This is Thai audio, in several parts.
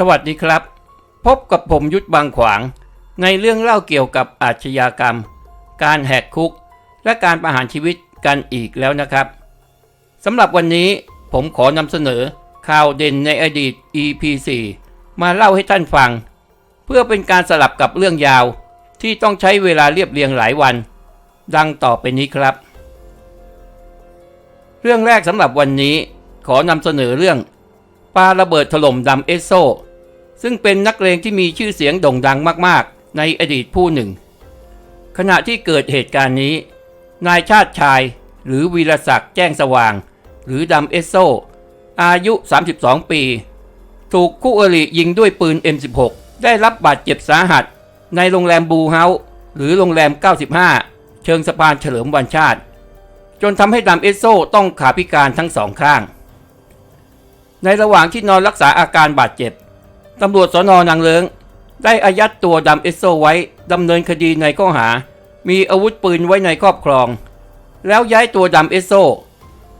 สวัสดีครับ พบกับผมยุทธบางขวาง ในเรื่องเล่าเกี่ยวกับอาชญากรรม การแหกคุก และการประหารชีวิตกันอีกแล้วนะครับสำหรับวันนี้ผมขอนำเสนอข่าวเด่นในอดีต EP 4มาเล่าให้ท่านฟัง เพื่อเป็นการสลับกับเรื่องยาวที่ต้องใช้เวลาเรียบเรียงหลายวัน ดังต่อไปนี้ครับ เรื่องแรกสำหรับวันนี้ขอนำเสนอเรื่อง ปาระเบิดถล่มดำเอสโซ ซึ่งเป็นนักเลงที่มีชื่อเสียงโด่งดังมากๆ ในอดีตผู้หนึ่ง ขณะที่เกิดเหตุการณ์นี้ นายชาติชายหรือวีรศักดิ์แจ้งสว่าง หรือดำเอสโซ อายุ 32 ปี ถูกคู่อริยิงด้วยปืน M16 ได้รับบาดเจ็บสาหัส ในโรงแรมบูเฮาส์หรือโรงแรม 95 เชิงสะพานเฉลิมวันชาติ จนทำให้ดำเอสโซต้องขาพิการทั้งสองข้าง ในระหว่างที่นอนรักษาอาการบาดเจ็บตำรวจสนนางเลิง ได้อายัดตัวดำเอสโซไว้ดำเนินคดีในข้อหา มีอาวุธปืนไว้ในครอบครอง แล้วย้ายตัวดำเอสโซ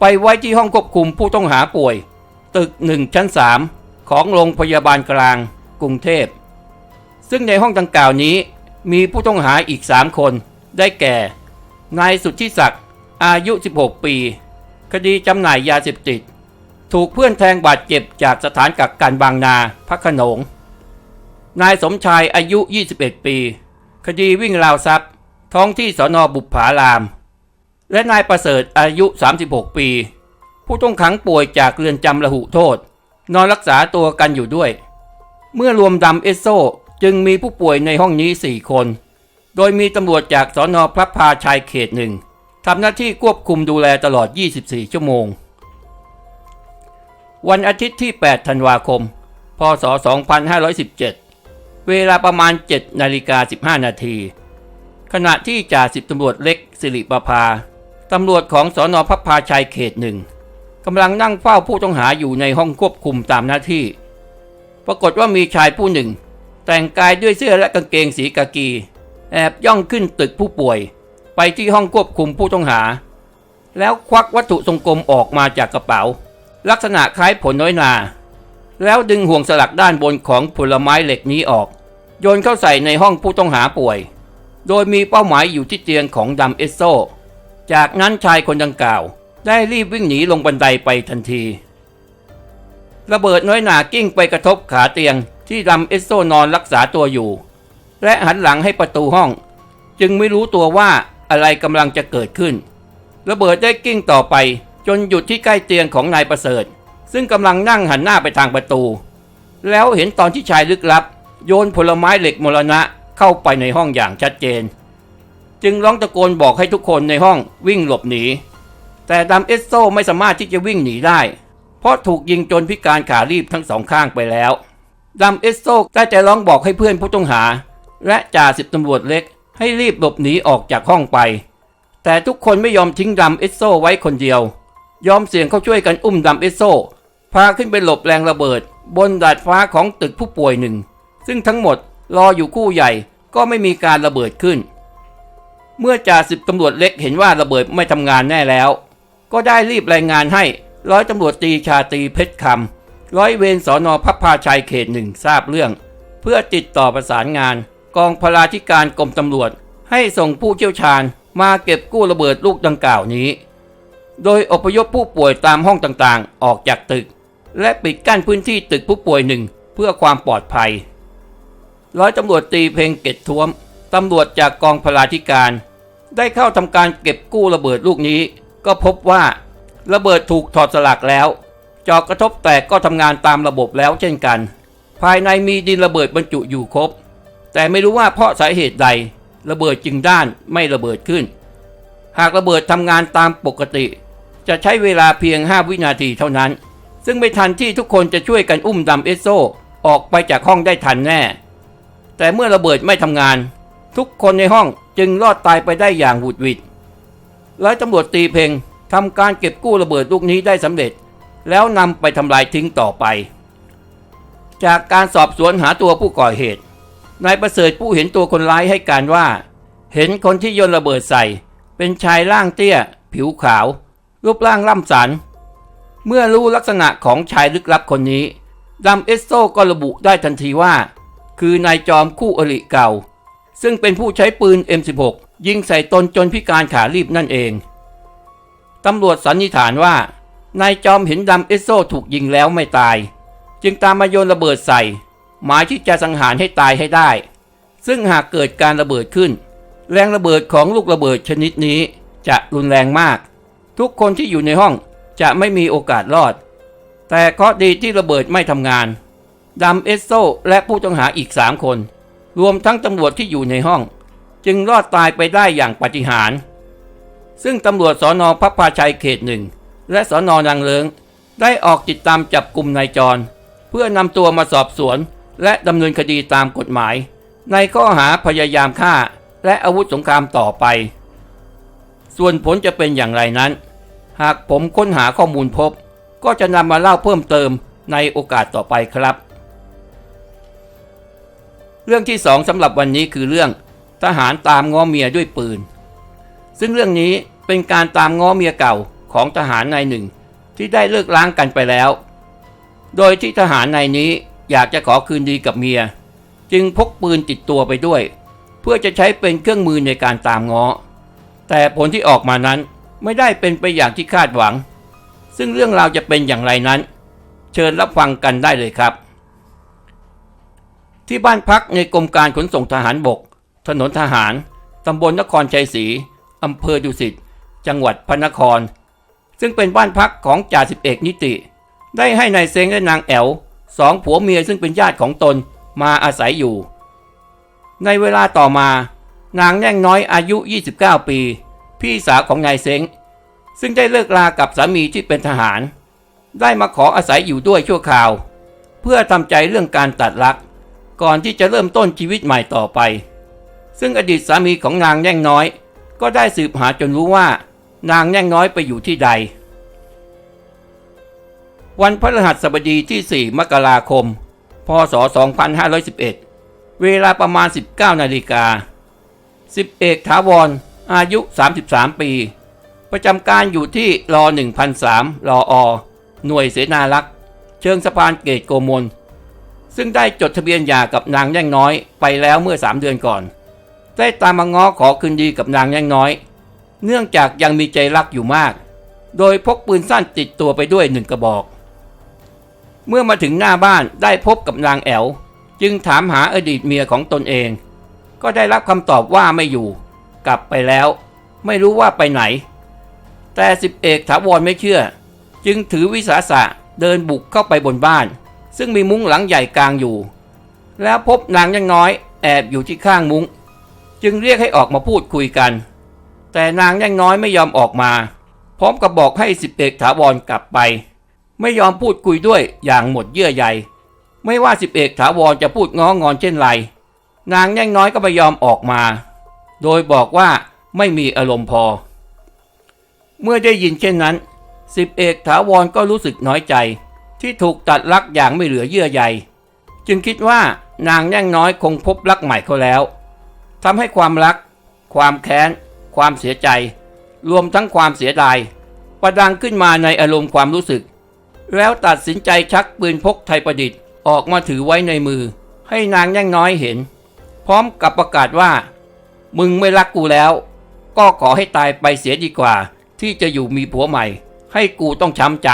ไปไว้ที่ห้องควบคุมผู้ต้องหาป่วย ตึกหนึ่งชั้น3ของโรงพยาบาลกลาง กรุงเทพ ซึ่งในห้องดังกล่าวนี้มีผู้ต้องหาอีก3คน ได้แก่ นายสุทธิศักดิ์อายุ 16 ปี คดีจำหน่ายยาเสพติด ถูกเพื่อนแทงบาดเจ็บจากสถานกักกันบางนาพระโขนง นายสมชายอายุ 21 ปี คดีวิ่งราวทรัพย์ ท้องที่สอนอบุปผาราม และนายประเสริฐอายุ 36 ปี ผู้ต้องขังป่วยจากเรือนจำระหุโทษ นอนรักษาตัวกันอยู่ด้วย เมื่อรวมดำเอสโซจึงมีผู้ป่วยในห้องนี้ 4 คน โดยมีตำรวจจากสอนอพระพาชัยเขตหนึ่งทำหน้าที่ควบคุมดูแลตลอด 24 ชั่วโมง วันอาทิตย์ที่ 8 ธันวาคม พศ 2517 เวลาประมาณ 7 นาฬิกา 15 นาที ขณะที่จ่าสิบตำรวจเล็กสิริประภา ตำรวจของสอนอพับพาชัยเขตหนึ่งกำลังนั่งเฝ้าผู้ต้องหาอยู่ในห้องควบคุมตามหน้าที่ ปรากฏว่ามีชายผู้หนึ่ง แต่งกายด้วยเสื้อและกางเกงสีกากี แอบย่องขึ้นตึกผู้ป่วย ไปที่ห้องควบคุมผู้ต้องหา แล้วควักวัตถุทรงกลมออกมาจากกระเป๋า ลักษณะคล้ายผลน้อยนา แล้วดึงห่วงสลักด้านบนของผลไม้เหล็กนี้ออก โยนเข้าใส่ในห้องผู้ต้องหาป่วย โดยมีเป้าหมายอยู่ที่เตียงของดำเอสโซ จากนั้นชายคนดังกล่าว ได้รีบวิ่งหนีลงบันไดไปทันที ระเบิดน้อยหนากิ้งไปกระทบขาเตียงที่ดำเอสโซนอนรักษาตัวอยู่ และหันหลังให้ประตูห้อง จึงไม่รู้ตัวว่าอะไรกำลังจะเกิดขึ้น ระเบิดได้กิ้งต่อไป จนหยุดที่ใกล้เตียงของนายประเสริฐ ซึ่งกำลังนั่งหันหน้าไปทางประตู แล้วเห็นตอนที่ชายลึกลับ โยนผลไม้เหล็กมรณะเข้าไปในห้องอย่างชัดเจน จึงร้องตะโกนบอกให้ทุกคนในห้องวิ่งหลบหนี แต่ดำเอสโซไม่สามารถที่จะวิ่งหนีได้ เพราะถูกยิงจนพิการขารีบทั้งสองข้างไปแล้วดำเอสโซได้แต่ร้องบอกให้เพื่อนผู้ต้องหา และจ่าสิบตำรวจเล็กให้รีบหลบหนีออกจากห้องไป แต่ทุกคนไม่ยอมทิ้งดำเอสโซไว้คนเดียว ยอมเสี่ยงเข้าช่วยกันอุ้มดำเอสโซ พาขึ้นไปหลบแรงระเบิด บนดาดฟ้าของตึกผู้ป่วยหนึ่ง ซึ่งทั้งหมดรออยู่คู่ใหญ่ก็ไม่มีการระเบิดขึ้น เมื่อจ่าสิบตำรวจเล็กเห็นว่าระเบิดไม่ทำงานแน่แล้ว ก็ได้รีบรายงานให้ร้อยตำรวจตีชาตรีเพชรคำร้อยเวรสอนอพับพาชัยเขตหนึ่งทราบเรื่อง เพื่อติดต่อประสานงาน กองพลาธิการกรมตำรวจ ให้ส่งผู้เชี่ยวชาญมาเก็บกู้ระเบิดลูกดังกล่าวนี้ โดยอพยพผู้ป่วยตามห้องต่างๆ ออกจากตึก และปิดกั้นพื้นที่ตึกผู้ป่วยหนึ่งเพื่อความปลอดภัย ร้อยตำรวจตีเพลงเกตท้วมตำรวจจากกองพลาธิการ ได้เข้าทำการเก็บกู้ระเบิดลูกนี้ ก็พบว่า ระเบิดถูกถอดสลักแล้วจอกกระทบแตกก็ทำงานตามระบบแล้วเช่นกัน ภายในมีดินระเบิดบรรจุอยู่ครบ แต่ไม่รู้ว่าเพราะสาเหตุใด ระเบิดจึงด้านไม่ระเบิดขึ้น หากระเบิดทำงานตามปกติ จะใช้เวลาเพียง 5 วินาทีเท่านั้น ซึ่งไม่ทันที่ทุกคนจะช่วยกันอุ้มดำเอสโซออกไปจากห้องได้ทันแน่ แต่เมื่อระเบิดไม่ทำงาน ทุกคนในห้องจึงรอดตายไปได้อย่างหุดหวิดร้อยตำรวจตีเพงทำการเก็บกู้ระเบิดลูกนี้ได้สำเร็จ แล้วนำไปทำลายทิ้งต่อไป จากการสอบสวนหาตัวผู้ก่อเหตุนายประเสริฐผู้เห็นตัวคนร้ายให้การว่า เห็นคนที่โยนระเบิดใส่ เป็นชายร่างเตี้ย ผิวขาว รูปร่างล่ำสัน เมื่อรู้ลักษณะของชายลึกลับคนนี้ดัมเอสโซก็ระบุได้ทันทีว่า คือนายจอมคู่อริเก่า ซึ่งเป็นผู้ใช้ปืน M16 ยิงใส่ตนจนพิการขาลีบนั่นเอง ตำรวจสันนิษฐานว่านายจอมเห็นดัมเอสโซถูกยิงแล้วไม่ตาย จึงตามมาโยนระเบิดใส่ หมายที่จะสังหารให้ตายให้ได้ ซึ่งหากเกิดการระเบิดขึ้น แรงระเบิดของลูกระเบิดชนิดนี้จะรุนแรงมาก ทุกคนที่อยู่ในห้องจะไม่มีโอกาสรอด แต่เคราะดีที่ระเบิดไม่ทำงานดัมเอสโซและผู้ต้องหาอีกสามคน รวมทั้งตำรวจที่อยู่ในห้อง จึงรอดตายไปได้อย่างปาฏิหาริย์ซึ่งตำรวจสอนอพับพาชัยเขตหนึ่งและสอนอนางเลิงได้ออกติดตามจับกลุ่มนายจร เพื่อนำตัวมาสอบสวน และดำเนินคดีตามกฎหมาย ในข้อหาพยายามฆ่าและอาวุธสงครามต่อไป ส่วนผลจะเป็นอย่างไรนั้น หากผมค้นหาข้อมูลพบ ก็จะนำมาเล่าเพิ่มเติมในโอกาสต่อไปครับ เรื่องที่สองสำหรับวันนี้คือเรื่องทหารตามง้อเมียด้วยปืน ซึ่งเรื่องนี้เป็นการตามง้อเมียเก่าของทหารนายหนึ่งที่ได้เลิกล้างกันไปแล้ว โดยที่ทหารนายนี้อยากจะขอคืนดีกับเมีย จึงพกปืนติดตัวไปด้วย เพื่อจะใช้เป็นเครื่องมือในการตามง้อ แต่ผลที่ออกมานั้น ไม่ได้เป็นไปอย่างที่คาดหวัง ซึ่งเรื่องราวจะเป็นอย่างไรนั้น เชิญรับฟังกันได้เลยครับ ที่บ้านพักในกรมการขนส่งทหารบก ถนนทหาร ตำบลนครชัยศรีอำเภอดุสิต จังหวัดพระนคร ซึ่งเป็นบ้านพักของจ่าสิบเอกนิติ ได้ให้นายเซงและนางแอวสองผัวเมียซึ่งเป็นญาติของตนมาอาศัยอยู่ ในเวลาต่อมา นางแน่งน้อยอายุ 29 ปี พี่สาวของนายเซงซึ่งได้เลิกรากับสามีที่เป็นทหาร ได้มาขออาศัยอยู่ด้วยชั่วคราว เพื่อทำใจเรื่องการตัดรัก ก่อนที่จะเริ่มต้นชีวิตใหม่ต่อไป ซึ่งอดีตสามีของนางแน่งน้อย ก็ได้สืบหาจนรู้ว่า นางแน่งน้อยไปอยู่ที่ใด วันพฤหัสบดีที่ 4 มกราคม พศ 2511 เวลาประมาณ 19 นาฬิกาสิบเอกถาวร อายุ 33 ปี ประจำการอยู่ที่รอ1003รออ หน่วยเสนารักษ์ เชิงสะพานเกตโกมล ซึ่งได้จดทะเบียนหย่ากับนางแย่งน้อยไปแล้วเมื่อ 3 เดือนก่อน ได้ตามมาง้อขอคืนดีกับนางแย่งน้อย เนื่องจากยังมีใจรักอยู่มาก โดยพกปืนสั้นติดตัวไปด้วยหนึ่งกระบอก เมื่อมาถึงหน้าบ้านได้พบกับนางแอวจึงถามหาอดีตเมียของตนเอง ก็ได้รับคำตอบว่าไม่อยู่ กลับไปแล้ว ไม่รู้ว่าไปไหน แต่สิบเอกถาวรไม่เชื่อ จึงถือวิสาสะเดินบุกเข้าไปบนบ้าน ซึ่งมีมุ้งหลังใหญ่กลางอยู่ แล้วพบนางยังน้อยแอบอยู่ที่ข้างมุ้ง จึงเรียกให้ออกมาพูดคุยกัน แต่นางยังน้อยไม่ยอมออกมา พร้อมกับบอกให้สิบเอกถาวรกลับไป ไม่ยอมพูดคุยด้วยอย่างหมดเยื่อใยไม่ว่าสิบเอกถาวรจะพูดง้องอนเช่นไร นางย่งน้อยก็ไม่ยอมออกมา โดยบอกว่าไม่มีอารมณ์พอ เมื่อได้ยินเช่นนั้นสิบเอกถาวรก็รู้สึกน้อยใจ ที่ถูกตัดรักอย่างไม่เหลือเยื่อใยจึงคิดว่านางแย่งน้อยคงพบรักใหม่เขาแล้วทำให้ความรัก ความแค้น ความเสียใจ รวมทั้งความเสียดาย ประดังขึ้นมาในอารมณ์ความรู้สึก แล้วตัดสินใจชักปืนพกไทยประดิษฐ์ออกมาถือไว้ในมือ ให้นางแย่งน้อยเห็น พร้อมกับประกาศว่า มึงไม่รักกูแล้ว ก็ขอให้ตายไปเสียดีกว่า ที่จะอยู่มีผัวใหม่ ให้กูต้องช้ำใจ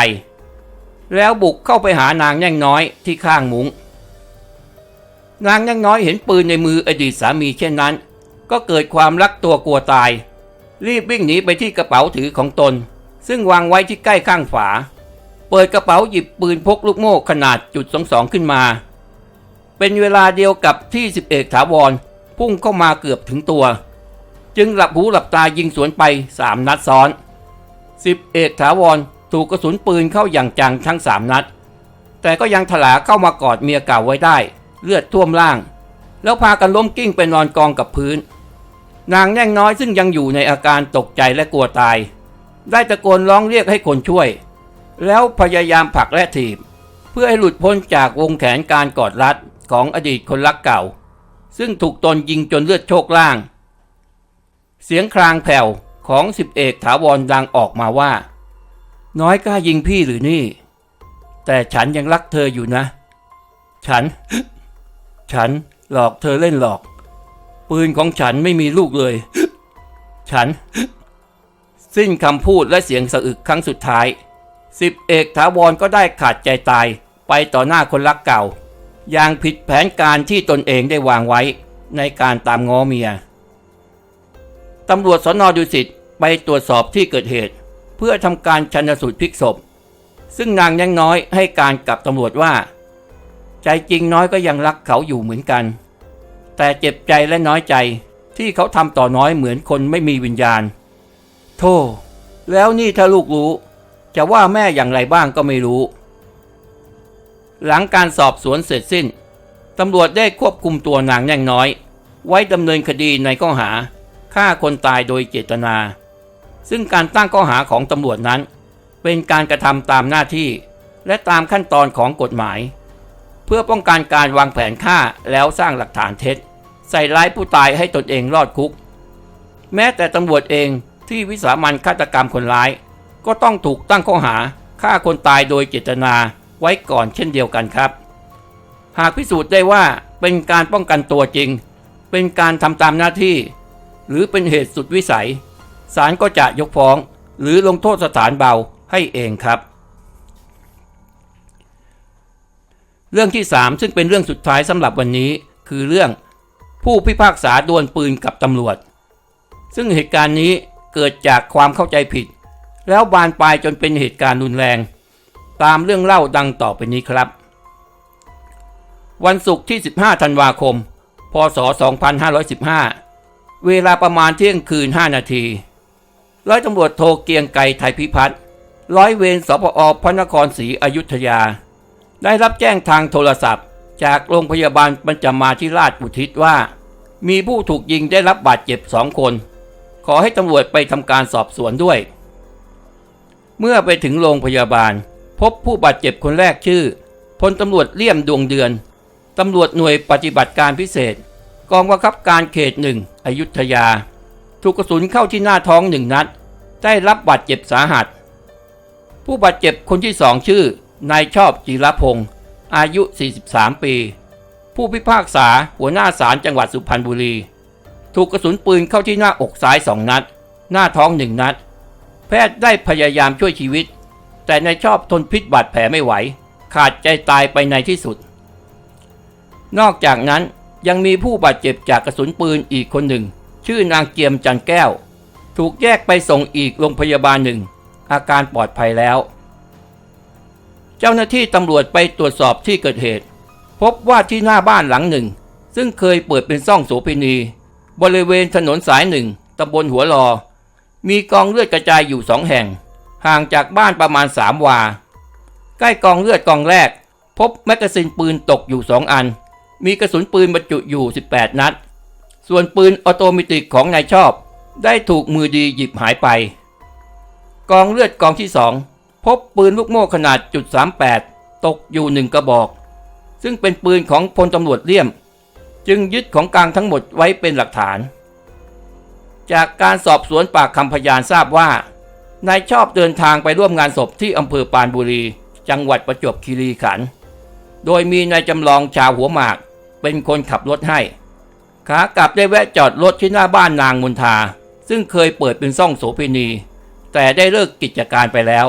แล้วบุกเข้าไปหานางแย่งน้อยที่ข้างมุง้งนางแย่งน้อยเห็นปืนในมืออดีตสามีเช่นนั้น ก็เกิดความรักตัวกลัวตาย รีบวิ่งหนีไปที่กระเป๋าถือของตน ซึ่งวางไว้ที่ใกล้ข้างฝา เปิดกระเป๋าหยิบปืนพกลูกโม่ขนาดจุดสองสองขึ้นมา เป็นเวลาเดียวกับที่สิบเอกถาวร พุ่งเข้ามาเกือบถึงตัว จึงหลับหูหลับตายิงสวนไปสามนัดซ้อนสิบเอกถาวรถูกกระสุนปืนเข้าอย่างจังทั้งสามนัด แต่ก็ยังถลาเข้ามากอดเมียเก่าไว้ได้ เลือดท่วมล่าง แล้วพากันล้มกิ้งไปนอนกองกับพื้น นางแน่งน้อยซึ่งยังอยู่ในอาการตกใจและกลัวตาย ได้ตะโกนร้องเรียกให้คนช่วย แล้วพยายามผลักและถีบ เพื่อให้หลุดพ้นจากวงแขนการกอดรัดของอดีตคนรักเก่า ซึ่งถูกตนยิงจนเลือดโชกล่าง เสียงครางแผ่วของสิบเอกถาวรดังออกมาว่า น้อยกล้ายิงพี่หรือนี่ แต่ฉันยังรักเธออยู่นะ ฉัน ฉันหลอกเธอเล่นหลอก ปืนของฉันไม่มีลูกเลย ฉัน สิ้นคำพูดและเสียงสะอึกครั้งสุดท้ายสิบเอกถาวรก็ได้ขาดใจตายไปต่อหน้าคนรักเก่า อย่างผิดแผนการที่ตนเองได้วางไว้ในการตามง้อเมีย ตำรวจสนดุสิตไปตรวจสอบที่เกิดเหตุ เพื่อทำการชันสูตรพลิกศพ ซึ่งนางยังน้อยให้การกับตำรวจว่า ใจจริงน้อยก็ยังรักเขาอยู่เหมือนกัน แต่เจ็บใจและน้อยใจที่เขาทำต่อน้อยเหมือนคนไม่มีวิญญาณ โธ่แล้วนี่ถ้าลูกรู้ จะว่าแม่อย่างไรบ้างก็ไม่รู้ หลังการสอบสวนเสร็จสิ้นตำรวจได้ควบคุมตัวนางแน่งน้อย ไว้ดำเนินคดีในข้อหาฆ่าคนตายโดยเจตนา ซึ่งการตั้งข้อหาของตำรวจนั้น เป็นการกระทำตามหน้าที่ และตามขั้นตอนของกฎหมาย เพื่อป้องกันการวางแผนฆ่าแล้วสร้างหลักฐานเท็จ ใส่ร้ายผู้ตายให้ตนเองรอดคุก แม้แต่ตำรวจเองที่วิสามันฆาตกรรมคนร้าย ก็ต้องถูกตั้งข้อหาฆ่าคนตายโดยเจตนา ไว้ก่อนเช่นเดียวกันครับ หากพิสูจน์ได้ว่าเป็นการป้องกันตัวจริง เป็นการทำตามหน้าที่ หรือเป็นเหตุสุดวิสัย ศาลก็จะยกฟ้อง หรือลงโทษสถานเบาให้เองครับ เรื่องที่ 3 ซึ่งเป็นเรื่องสุดท้ายสำหรับวันนี้ คือเรื่องผู้พิพากษาดวลปืนกับตำรวจ ซึ่งเหตุการณ์นี้เกิดจากความเข้าใจผิด แล้วบานปลายจนเป็นเหตุการณ์รุนแรง ตามเรื่องเล่าดังต่อไปนี้ครับ วันศุกร์ที่ 15 ธันวาคม พศ 2515 เวลาประมาณเที่ยงคืน 5 นาที ร้อยตำรวจโทเกียงไกรไทยพิพัฒน์ ร้อยเวรสพอพระนครศรีอยุธยา ได้รับแจ้งทางโทรศัพท์ จากโรงพยาบาลปัญจมาธิราชอุทิศว่า มีผู้ถูกยิงได้รับบาดเจ็บสองคน ขอให้ตำรวจไปทำการสอบสวนด้วย เมื่อไปถึงโรงพยาบาล พบผู้บาดเจ็บคนแรกชื่อพลตำรวจเลี่ยมดวงเดือน ตำรวจหน่วยปฏิบัติการพิเศษ กองบังคับการเขตหนึ่งอยุธยา ถูกกระสุนเข้าที่หน้าท้องหนึ่งนัด ได้รับบาดเจ็บสาหัส ผู้บาดเจ็บคนที่สองชื่อนายชอบจิรพงศ์อายุ 43 ปี ผู้พิพากษาหัวหน้าศาลจังหวัดสุพรรณบุรี ถูกกระสุนปืนเข้าที่หน้าอกซ้ายสองนัด หน้าท้องหนึ่งนัด แพทย์ได้พยายามช่วยชีวิต แต่นายชอบทนพิษบาดแผลไม่ไหว ขาดใจตายไปในที่สุด นอกจากนั้นยังมีผู้บาดเจ็บจากกระสุนปืนอีกคนหนึ่ง ชื่อนางเกียมจันแก้ว ถูกแยกไปส่งอีกโรงพยาบาลหนึ่ง อาการปลอดภัยแล้ว เจ้าหน้าที่ตำรวจไปตรวจสอบที่เกิดเหตุ พบว่าที่หน้าบ้านหลังหนึ่ง ซึ่งเคยเปิดเป็นซ่องโสเภณีบริเวณถนนสายหนึ่งตำบลหัวลอมีกองเลือดกระจายอยู่สองแห่ง ห่างจากบ้านประมาณสามวา ใกล้กองเลือดกองแรก พบแมกกาซีนปืนตกอยู่สองอัน มีกระสุนปืนบรรจุอยู่ 18 นัด ส่วนปืนออโตเมติกของนายชอบ ได้ถูกมือดีหยิบหายไป กองเลือดกองที่สองพบปืนลูกโม่ขนาดจุด38 ตกอยู่หนึ่งกระบอก ซึ่งเป็นปืนของพลตำรวจเลี่ยม จึงยึดของกลางทั้งหมดไว้เป็นหลักฐาน จากการสอบสวนปากคำพยานทราบว่า นายชอบเดินทางไปร่วมงานศพที่อำเภอปานบุรี จังหวัดประจวบคีรีขันธ์โดยมีนายจำลองชาวหัวหมาก เป็นคนขับรถให้ ขากลับได้แวะจอดรถที่หน้าบ้านนางมุนทา ซึ่งเคยเปิดเป็นซ่องโสเภณี แต่ได้เลิกกิจการไปแล้ว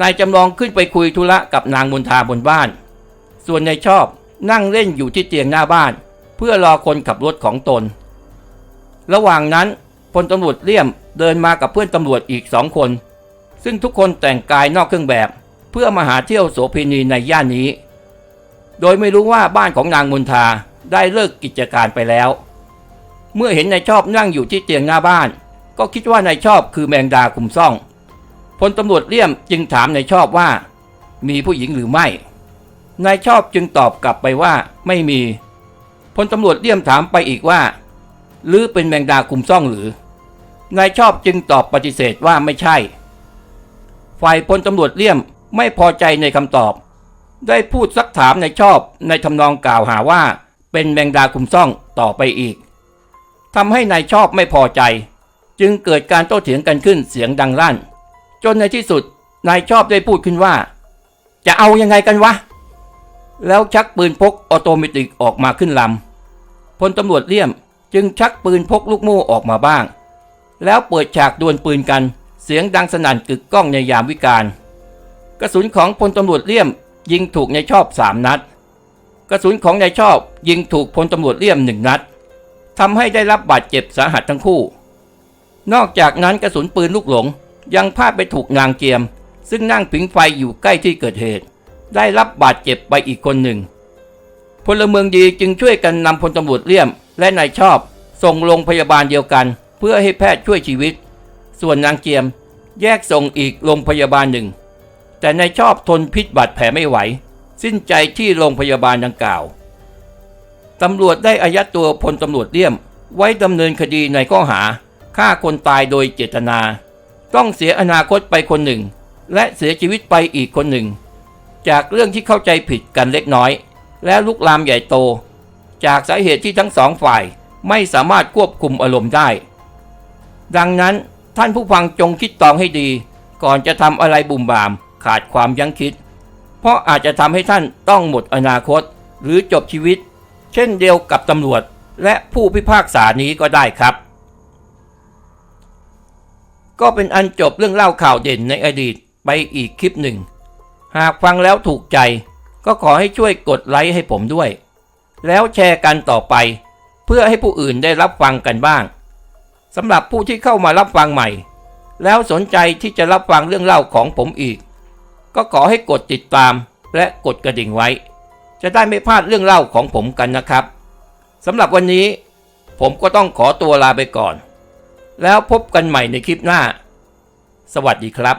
นายจำลองขึ้นไปคุยธุระกับนางมุนทาบนบ้าน ส่วนนายชอบนั่งเล่นอยู่ที่เตียงหน้าบ้าน เพื่อรอคนขับรถของตน ระหว่างนั้น พลตำรวจเลี่ยมเดินมากับเพื่อนตำรวจอีกสองคน ซึ่งทุกคนแต่งกายนอกเครื่องแบบ เพื่อมาหาเที่ยวโสเภณีในย่านนี้ โดยไม่รู้ว่าบ้านของนางมนทาได้เลิกกิจการไปแล้ว เมื่อเห็นนายชอบนั่งอยู่ที่เตียงหน้าบ้าน ก็คิดว่านายชอบคือแมงดาคุมซ่องพลตำรวจเลี่ยมจึงถามนายชอบว่า มีผู้หญิงหรือไม่นายชอบจึงตอบกลับไปว่าไม่มีพลตำรวจเลี่ยมถามไปอีกว่าหรือเป็นแมงดาคุมซ่องหรือ นายชอบจึงตอบปฏิเสธว่าไม่ใช่ ฝ่ายพลตำรวจเลี่ยมไม่พอใจในคำตอบ ได้พูดซักถามนายชอบในทำนองกล่าวหาว่า เป็นแมงดาคุมซ่องต่อไปอีกทำให้นายชอบไม่พอใจ จึงเกิดการโต้เถียงกันขึ้นเสียงดังลั่น จนในที่สุดนายชอบได้พูดขึ้นว่า จะเอายังไงกันวะ แล้วชักปืนพกออโตเมติกออกมาขึ้นลำพลตำรวจเลี่ยมจึงชักปืนพกลูกโม่ออกมาบ้าง แล้วเปิดฉากดวลปืนกัน เสียงดังสนั่นกึกก้องในยามวิกาลกระสุนของพลตำรวจเลี่ยมยิงถูกนายชอบสามนัด กระสุนของนายชอบยิงถูกพลตำรวจเลี่ยมหนึ่งนัดทำให้ได้รับบาดเจ็บสาหัสทั้งคู่ นอกจากนั้นกระสุนปืนลูกหลงยังพลาดไปถูกนางเจียม ซึ่งนั่งผิงไฟอยู่ใกล้ที่เกิดเหตุ ได้รับบาดเจ็บไปอีกคนหนึ่ง พลเมืองดีจึงช่วยกันนำพลตำรวจเลี่ยมและนายชอบส่งโรงพยาบาลเดียวกัน เพื่อให้แพทย์ช่วยชีวิต ส่วนนางเจียมแยกส่งอีกโรงพยาบาลหนึ่ง แต่นายชอบทนพิษบาดแผลไม่ไหว สิ้นใจที่โรงพยาบาลดังกล่าวตำรวจได้อายัดตัวพลตำรวจเลี่ยม ไว้ดำเนินคดีในข้อหาฆ่าคนตายโดยเจตนา ต้องเสียอนาคตไปคนหนึ่ง และเสียชีวิตไปอีกคนหนึ่ง จากเรื่องที่เข้าใจผิดกันเล็กน้อย และลุกลามใหญ่โต จากสาเหตุที่ทั้งสองฝ่ายไม่สามารถควบคุมอารมณ์ได้ ดังนั้นท่านผู้ฟังจงคิดตองให้ดี ก่อนจะทำอะไรบุ่มบาม ขาดความยั้งคิด เพราะอาจจะทำให้ท่านต้องหมดอนาคต หรือจบชีวิต เช่นเดียวกับตำรวจและผู้พิพากษานี้ก็ได้ครับ ก็เป็นอันจบเรื่องเล่าข่าวเด่นในอดีตไปอีกคลิปหนึ่ง หากฟังแล้วถูกใจ ก็ขอให้ช่วยกดไลค์ให้ผมด้วย แล้วแชร์กันต่อไป เพื่อให้ผู้อื่นได้รับฟังกันบ้าง สำหรับผู้ที่เข้ามารับฟังใหม่ แล้วสนใจที่จะรับฟังเรื่องเล่าของผมอีก ก็ขอให้กดติดตามและกดกระดิ่งไว้ จะได้ไม่พลาดเรื่องเล่าของผมกันนะครับสำหรับวันนี้ ผมก็ต้องขอตัวลาไปก่อน แล้วพบกันใหม่ในคลิปหน้า สวัสดีครับ